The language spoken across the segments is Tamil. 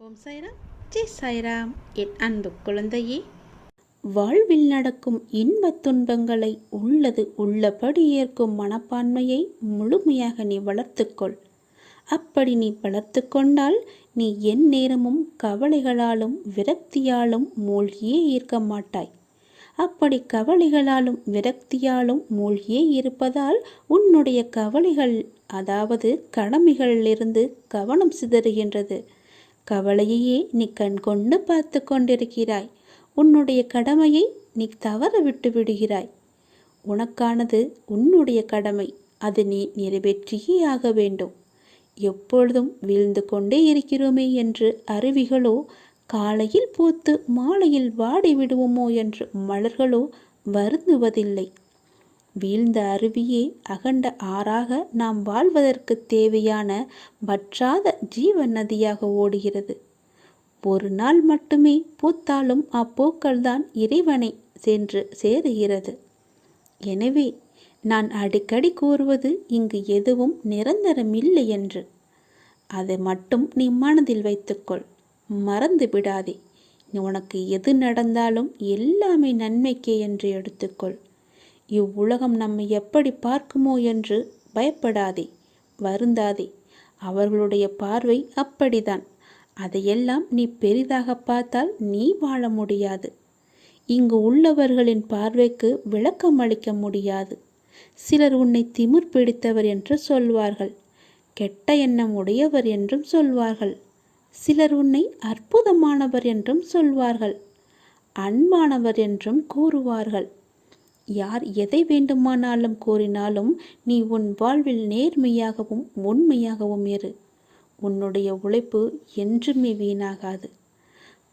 ஓம் சாய்ராம். ஜெய் சாய்ராம். என் அன்பு குழந்தையே. வாழ்வில் நடக்கும் இன்பத் துன்பங்களை உள்ளது உள்ளபடி ஏற்கும் மனப்பான்மையை முழுமையாக நீ வளர்த்துக்கொள். அப்படி நீ வளர்த்து கொண்டால் நீ என் நேரமும் கவலைகளாலும் விரக்தியாலும் மூழ்கியே இருக்க மாட்டாய். அப்படி கவலைகளாலும் விரக்தியாலும் மூழ்கியே இருப்பதால் உன்னுடைய கவலைகள் அதாவது கடமைகளிலிருந்து கவனம் சிதறுகின்றது. கவலையையே நீ கண் கொண்டு பார்த்து கொண்டிருக்கிறாய். உன்னுடைய கடமையை நீ தவற விட்டு விடுகிறாய். உனக்கானது உன்னுடைய கடமை. அது நீ நிறைவேற்றியே ஆக வேண்டும். எப்பொழுதும் வீழ்ந்து கொண்டே இருக்கிறோமே என்று அருவிகளோ காலையில் பூத்து மாலையில் வாடி விடுவோமோ என்று மலர்களோ வருந்துவதில்லை. வீழ்ந்த அருவியே அகண்ட ஆறாக நாம் வாழ்வதற்கு தேவையான வற்றாத ஜீவ நதியாக ஓடுகிறது. ஒரு நாள் மட்டுமே பூத்தாலும் அப்பூக்கள்தான் இறைவனை சென்று சேருகிறது. எனவே நான் அடிக்கடி கூறுவது இங்கு எதுவும் நிரந்தரமில்லை என்று. அதை மட்டும் நீ மனதில் வைத்துக்கொள். மறந்து விடாதே. உனக்கு எது நடந்தாலும் எல்லாமே நன்மைக்கே என்று எடுத்துக்கொள். இவ்வுலகம் நம்மை எப்படி பார்க்குமோ என்று பயப்படாதே வருந்தாதே. அவர்களுடைய பார்வை அப்படிதான் அதையெல்லாம் நீ பெரிதாக பார்த்தால் நீ வாழ முடியாது. இங்கு உள்ளவர்களின் பார்வைக்கு விளக்கம் அளிக்க முடியாது. சிலர் உன்னை திமிர் பிடித்தவர் என்று சொல்வார்கள். கெட்ட எண்ணம் உடையவர் என்றும் சொல்வார்கள். சிலர் உன்னை அற்புதமானவர் என்றும் சொல்வார்கள். அன்பானவர் என்றும் கூறுவார்கள். யார் எதை வேண்டுமானாலும் கூறினாலும் நீ உன் வாழ்வில் நேர்மையாகவும் உண்மையாகவும் இரு. உன்னுடைய உழைப்பு என்றுமே வீணாகாது.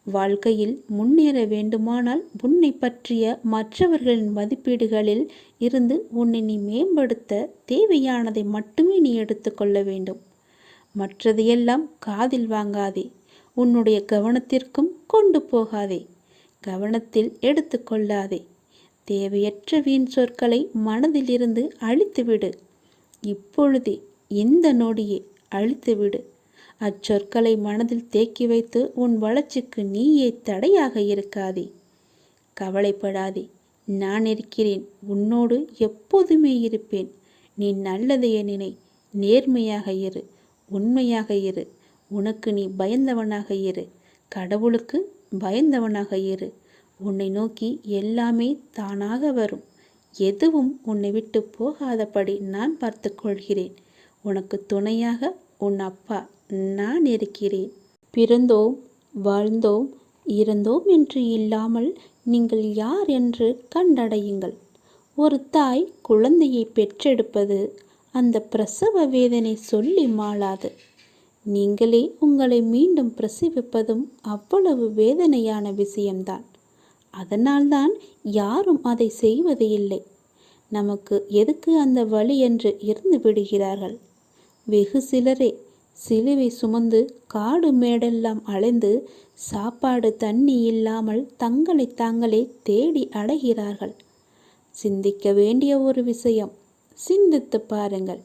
வாழ்க்கையில் முன்னேற வேண்டுமானால் உன்னை பற்றிய மற்றவர்களின் மதிப்பீடுகளில் இருந்து உன்னை நீ மேம்படுத்த தேவையானதை மட்டுமே நீ எடுத்துக்கொள்ள வேண்டும். மற்றதையெல்லாம் காதில் வாங்காதே. உன்னுடைய கவனத்திற்கும் கொண்டு போகாதே. கவனத்தில் எடுத்துக்கொள்ளாதே தேவையற்ற வீண் சொற்களை மனதிலிருந்து அழித்துவிடு. இப்பொழுதே இந்த நொடியே அழித்துவிடு. அச்சொற்களை மனதில் தேக்கி வைத்து உன் வளர்ச்சிக்கு நீயே தடையாக இருக்காதே. கவலைப்படாதே. நான் இருக்கிறேன். உன்னோடு எப்போதுமே இருப்பேன். நீ நல்லதையே நினை நேர்மையாக இரு. உண்மையாக இரு. உனக்கு நீ பயந்தவனாக இரு. கடவுளுக்கு பயந்தவனாக இரு. உன்னை நோக்கி எல்லாமே தானாக வரும். எதுவும் உன்னை விட்டு போகாதபடி நான் பார்த்து கொள்கிறேன். உனக்கு துணையாக உன் அப்பா நான் இருக்கிறேன். பிறந்தோம் வாழ்ந்தோம் இறந்தோம் என்று இல்லாமல் நீங்கள் யார் என்று கண்டடையுங்கள். ஒரு தாய் குழந்தையை பெற்றெடுப்பது அந்த பிரசவ வேதனை சொல்லி மாளாது. நீங்களே உங்களை மீண்டும் பிரசவிப்பதும் அவ்வளவு வேதனையான விஷயம்தான். அதனால்தான் யாரும் அதை செய்வது இல்லை. நமக்கு எதுக்கு அந்த வழி என்று இருந்து விடுகிறார்கள்? வெகு சிலரே சிலுவை சுமந்து காடு மேடெல்லாம் அலைந்து சாப்பாடு தண்ணி இல்லாமல் தங்களை தாங்களே தேடி அடைகிறார்கள். சிந்திக்க வேண்டிய ஒரு விஷயம் சிந்தித்து பாருங்கள்.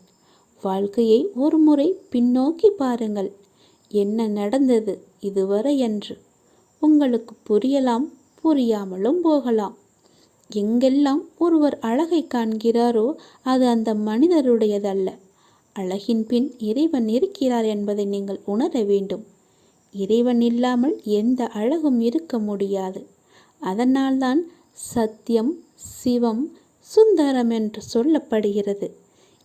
வாழ்க்கையை ஒரு முறை பின்னோக்கி பாருங்கள். என்ன நடந்தது இதுவரை என்று. உங்களுக்கு புரியலாம் புரியாமலும் போகலாம். எங்கெல்லாம் ஒருவர் அழகை காண்கிறாரோ அது அந்த மனிதருடையதல்ல. அழகின் பின் இறைவன் இருக்கிறார் என்பதை நீங்கள் உணர வேண்டும். இறைவன் இல்லாமல் எந்த அழகும் இருக்க முடியாது. அதனால்தான் சத்தியம் சிவம் சுந்தரம் என்று சொல்லப்படுகிறது.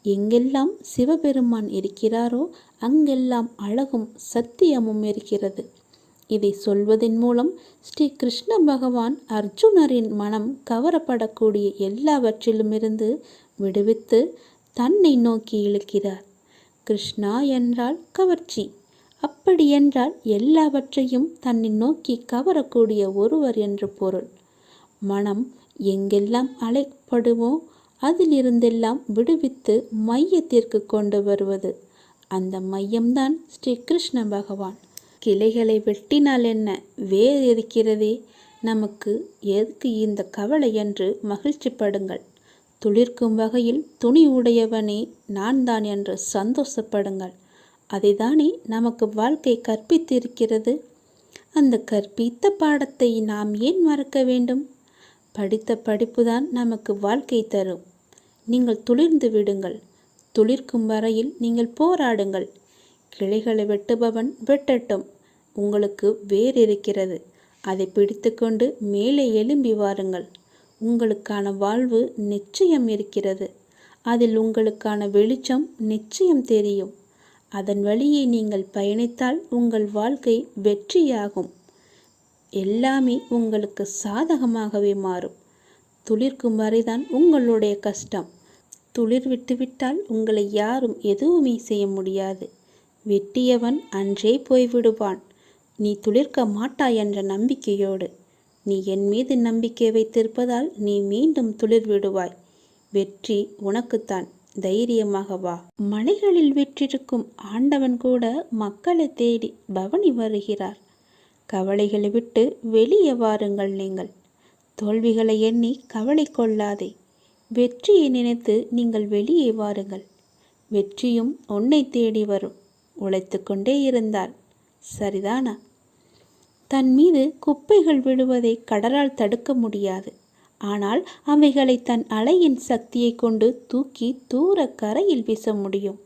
எங்கெல்லாம் சிவபெருமான் இருக்கிறாரோ அங்கெல்லாம் அழகும் சத்தியமும் இருக்கிறது. இதை சொல்வதன் மூலம் ஸ்ரீ கிருஷ்ண பகவான் அர்ஜுனரின் மனம் கவரப்படக்கூடிய எல்லாவற்றிலுமிருந்து விடுவித்து தன்னை நோக்கி இழுக்கிறார். கிருஷ்ணா என்றால் கவர்ச்சி. அப்படி என்றால் எல்லாவற்றையும் தன்னை நோக்கி கவரக்கூடிய ஒருவர் என்று பொருள். மனம் எங்கெல்லாம் அழைப்படுமோ அதிலிருந்தெல்லாம் விடுவித்து மையத்திற்கு கொண்டு வருவது. அந்த மையம்தான் ஸ்ரீ கிருஷ்ண பகவான். கிளைகளை வெட்டினால் என்ன? வேர் இருக்கிறதே நமக்கு எதுக்கு இந்த கவலை என்று மகிழ்ச்சிப்படுங்கள் துளிர்க்கும் வகையில் துணி உடையவனே நான் தான் என்று சந்தோஷப்படுங்கள். அதைதானே நமக்கு வாழ்க்கை கற்பித்திருக்கிறது. அந்த கற்பித்த பாடத்தை நாம் ஏன் மறக்க வேண்டும்? படித்த படிப்புதான் நமக்கு வாழ்க்கை தரும். நீங்கள் துளிர்ந்து விடுங்கள். துளிர்க்கும் வரையில் நீங்கள் போராடுங்கள். கிளைகளை வெட்டுபவன் வெட்டட்டும். உங்களுக்கு வேர் இருக்கிறது அதை பிடித்துக்கொண்டு மேலே எழும்பி வாருங்கள். உங்களுக்கான வாழ்வு நிச்சயம் இருக்கிறது. அதில் உங்களுக்கான வெளிச்சம் நிச்சயம் தெரியும். அதன் வழியை நீங்கள் பயணித்தால் உங்கள் வாழ்க்கை வெற்றியாகும். எல்லாமே உங்களுக்கு சாதகமாகவே மாறும். துளிர்க்கும் வரைதான் உங்களுடைய கஷ்டம். துளிர் விட்டுவிட்டால் உங்களை யாரும் எதுவுமே செய்ய முடியாது. வெட்டியவன் அன்றே போய்விடுவான். நீ துளிர்க்க மாட்டாய் என்ற நம்பிக்கையோடு. நீ என் மீது நம்பிக்கை வைத்திருப்பதால் நீ மீண்டும் துளிர் விடுவாய் வெற்றி உனக்குத்தான். தைரியமாக வா. மலைகளில் வெற்றிருக்கும் ஆண்டவன் கூட மக்களை தேடி பவனி வருகிறார். கவலைகளை விட்டு வெளியே வாருங்கள் நீங்கள். தோல்விகளை எண்ணி கவலை கொள்ளாதே. வெற்றியை நினைத்து நீங்கள் வெளியே வாருங்கள். வெற்றியும் உன்னை தேடி வரும். உழைத்து கொண்டே இருந்தால் சரிதானா? தன் மீது குப்பைகள் விழுவதை கடலால் தடுக்க முடியாது. ஆனால் அவைகளை தன் அலையின் சக்தியை கொண்டு தூக்கி தூர கரையில் வீச முடியும்.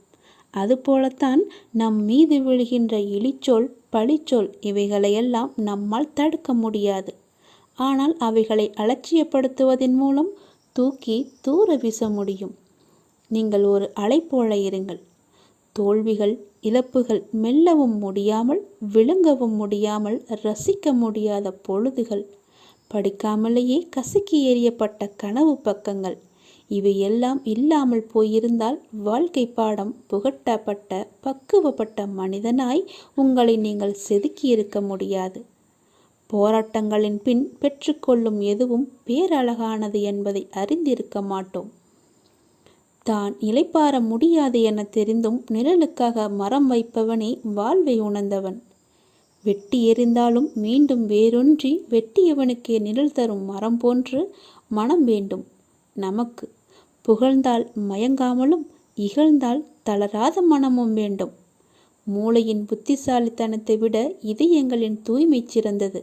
அதுபோலத்தான் நம் மீது விழுகின்ற இழிச்சொல் பழிச்சொல் இவைகளையெல்லாம் நம்மால் தடுக்க முடியாது. ஆனால் அவைகளை அலட்சியப்படுத்துவதன் மூலம் தூக்கி தூர வீச முடியும். நீங்கள் ஒரு அலை போல இருங்கள். தோல்விகள் இழப்புகள் மெல்லவும் முடியாமல் விழுங்கவும் முடியாமல் ரசிக்க முடியாத பொழுதுகள். படிக்காமலேயே கசக்கி எறியப்பட்ட கனவு பக்கங்கள். இவையெல்லாம் இல்லாமல் போயிருந்தால் வாழ்க்கை பாடம் புகட்டப்பட்ட பக்குவப்பட்ட மனிதனாய் உங்களை நீங்கள் செதுக்கியிருக்க முடியாது. போராட்டங்களின் பின் பெற்றுக்கொள்ளும் எதுவும் பேரழகானது என்பதை அறிந்திருக்க மாட்டோம். தான் இலைப்பார முடியாது என தெரிந்தும் நிழலுக்காக மரம் வைப்பவனே வாழ்வை உணர்ந்தவன். வெட்டி எறிந்தாலும் மீண்டும் வேறொன்றி வெட்டியவனுக்கே நிழல் தரும் மரம் போன்று மனம் வேண்டும். நமக்கு புகழ்ந்தால் மயங்காமலும் இகழ்ந்தால் தளராத மனமும் வேண்டும். மூளையின் புத்திசாலித்தனத்தை விட இதயங்களின் தூய்மை சிறந்தது.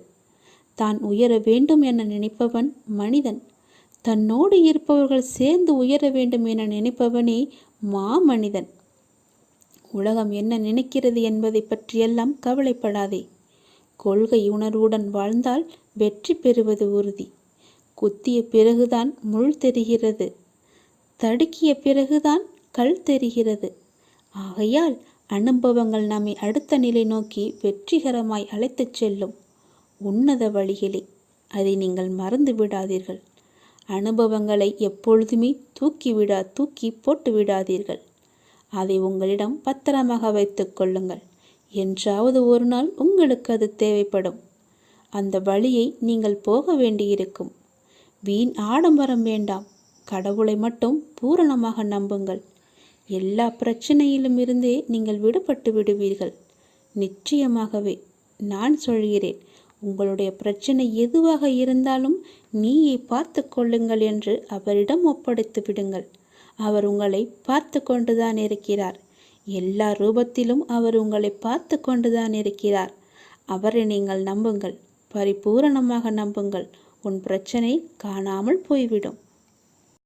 தான் உயர வேண்டும் என நினைப்பவன் மனிதன். தன்னோடு இருப்பவர்கள் சேர்ந்து உயர வேண்டும் என நினைப்பவனே மாமனிதன். உலகம் என்ன நினைக்கிறது என்பதை பற்றியெல்லாம் கவலைப்படாதே. கொள்கை உணர்வுடன் வாழ்ந்தால் வெற்றி பெறுவது உறுதி. குத்திய பிறகுதான் முள் தெரிகிறது. தடுக்கிய பிறகுதான் கல் தெரிகிறது. ஆகையால் அனுபவங்கள் நம்மை அடுத்த நிலை நோக்கி வெற்றிகரமாய் அழைத்துச் செல்லும். உன்னத வழிகளே அதை நீங்கள் மறந்து விடாதீர்கள். அனுபவங்களை எப்பொழுதுமே தூக்கி விடா தூக்கி போட்டு விடாதீர்கள். அதை உங்களிடம் பத்திரமாக வைத்துக் கொள்ளுங்கள். என்றாவது ஒரு நாள் உங்களுக்கு அது தேவைப்படும். அந்த வழியை நீங்கள் போக வேண்டியிருக்கும். வீண் ஆடம்பரம் வேண்டாம். கடவுளை மட்டும் பூரணமாக நம்புங்கள். எல்லா பிரச்சனையிலும் இருந்தே நீங்கள் விடுபட்டு விடுவீர்கள். நிச்சயமாகவே நான் சொல்கிறேன் உங்களுடைய பிரச்சனை எதுவாக இருந்தாலும் நீயை பார்த்து கொள்ளுங்கள் என்று அவரிடம் ஒப்படைத்து விடுங்கள். அவர் உங்களை பார்த்து கொண்டுதான் இருக்கிறார். எல்லா ரூபத்திலும் அவர் உங்களை பார்த்து கொண்டுதான் இருக்கிறார். அவரை நீங்கள் நம்புங்கள். பரிபூரணமாக நம்புங்கள். உன் பிரச்சனை காணாமல் போய்விடும்.